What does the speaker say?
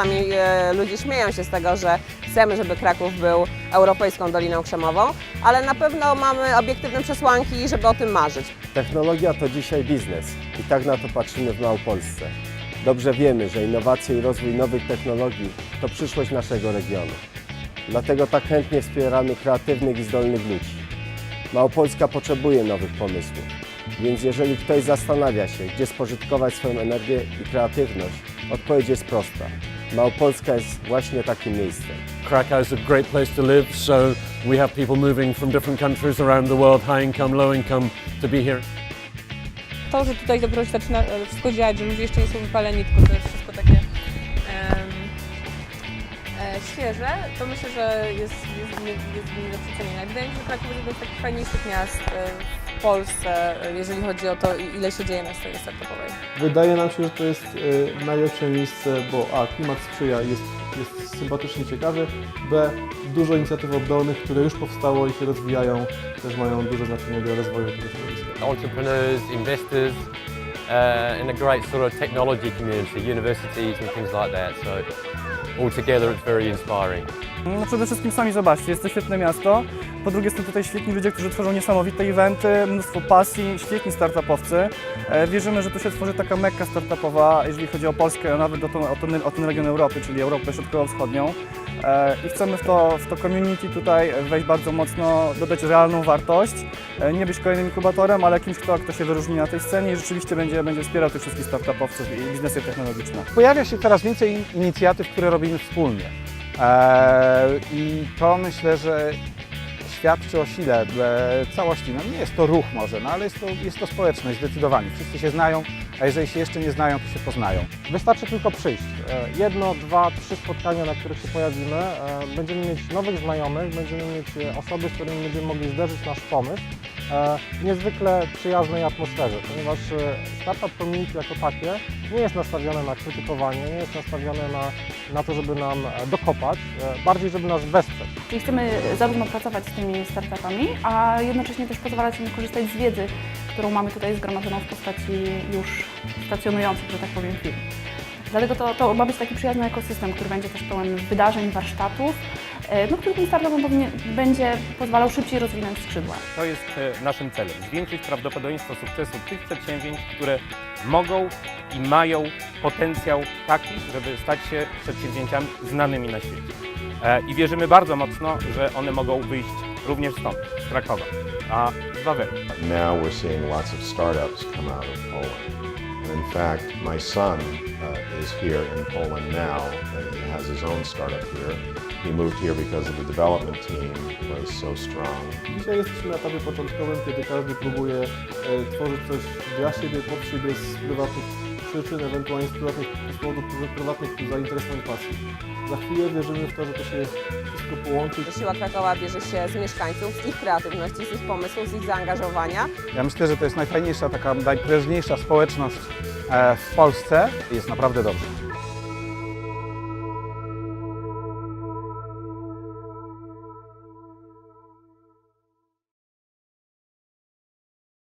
czasami e, ludzie śmieją się z tego, że chcemy, żeby Kraków był europejską Doliną Krzemową, ale na pewno mamy obiektywne przesłanki, żeby o tym marzyć. Technologia to dzisiaj biznes i tak na to patrzymy w Małopolsce. Dobrze wiemy, że innowacje i rozwój nowych technologii to przyszłość naszego regionu. Dlatego tak chętnie wspieramy kreatywnych i zdolnych ludzi. Małopolska potrzebuje nowych pomysłów, więc jeżeli ktoś zastanawia się, gdzie spożytkować swoją energię i kreatywność, odpowiedź jest prosta. Małopolska jest właśnie takim miejscem. Krakow is a great place to live, so we have people moving from different countries around the world, high income, low income, to be here. to, że tutaj dopiero się zaczyna e, wszystko dziać, że ludzie jeszcze nie są wypaleni, tylko to jest wszystko takie świeże, to myślę, że jest, jest, jest, jest nie do przecenienia. Wydaje mi się, że Kraków jest jednym z takich fajniejszych miast e, w Polsce, e, jeżeli chodzi o to, ile się dzieje na scenie startupowej. Wydaje nam się, że to jest e, najlepsze miejsce, bo A. Klimat sprzyja, jest, jest sympatycznie ciekawy, B. Dużo inicjatyw oddolnych, które już powstało i się rozwijają, też mają duże znaczenie dla rozwoju tego środowiska. entrepreneurs, investors, uh, and a great sort of technology community, universities and things like that. So altogether it's very inspiring. No przede wszystkim sami zobaczcie, jest to świetne miasto. Po drugie są tutaj świetni ludzie, którzy tworzą niesamowite eventy, mnóstwo pasji, świetni startupowcy. E, Wierzymy, że tu się tworzy taka mekka startupowa, jeżeli chodzi o Polskę, a nawet o, o, ten, o ten region Europy, czyli Europę Środkowo-Wschodnią. E, I chcemy w to, w to community tutaj wejść bardzo mocno, dodać realną wartość, E, nie być kolejnym inkubatorem, ale kimś, kto, kto się wyróżni na tej scenie i rzeczywiście będzie, będzie wspierał tych wszystkich startupowców i biznesy technologiczne. Pojawia się coraz więcej in- inicjatyw, które robimy wspólnie. Eee, I to myślę, że świadczy o sile całości. No, nie jest to ruch może, no, ale jest to, jest to społeczność zdecydowanie. Wszyscy się znają, a jeżeli się jeszcze nie znają, to się poznają. Wystarczy tylko przyjść. E, Jedno, dwa, trzy spotkania, na których się pojawimy. e, Będziemy mieć nowych znajomych, będziemy mieć e, osoby, z którymi będziemy mogli zderzyć nasz pomysł w niezwykle przyjaznej atmosferze, ponieważ e, startup community jako takie nie jest nastawione na krytykowanie, nie jest nastawione na, na to, żeby nam e, dokopać, e, bardziej żeby nas wesprzeć. Czyli chcemy zarówno pracować z tymi startupami, a jednocześnie też pozwalać im korzystać z wiedzy, którą mamy tutaj zgromadzoną w postaci już stacjonujących, że tak powiem, firm. Dlatego to, to ma być taki przyjazny ekosystem, który będzie też pełen wydarzeń, warsztatów, e, no, który tym startupom powinien, będzie pozwalał szybciej rozwinąć skrzydła. To jest e, naszym celem. Zwiększyć prawdopodobieństwo sukcesu tych przedsięwzięć, które mogą i mają potencjał taki, żeby stać się przedsięwzięciami znanymi na świecie. E, I wierzymy bardzo mocno, że one mogą wyjść również stąd, z Krakowa, a z Wawełny. Now we're seeing lots of startups come out of Poland. And in fact, my son uh, is here in Poland now, and he has his own startup here. He moved here because the development team was so strong. Dzisiaj jesteśmy na etapie początkowym, kiedy każdy próbuje e, tworzyć coś dla siebie, pod siebie z prywatnych przyczyn, ewentualnie z prywatnych z powodu prywatnych zainteresowań pasji. Za chwilę wierzymy w to, że to się wszystko połączy. Że siła Krakowa bierze się z mieszkańców, z ich kreatywności, z ich pomysłów, z ich zaangażowania. Ja myślę, że to jest najfajniejsza, taka najprężniejsza społeczność e, w Polsce. Jest naprawdę dobrze.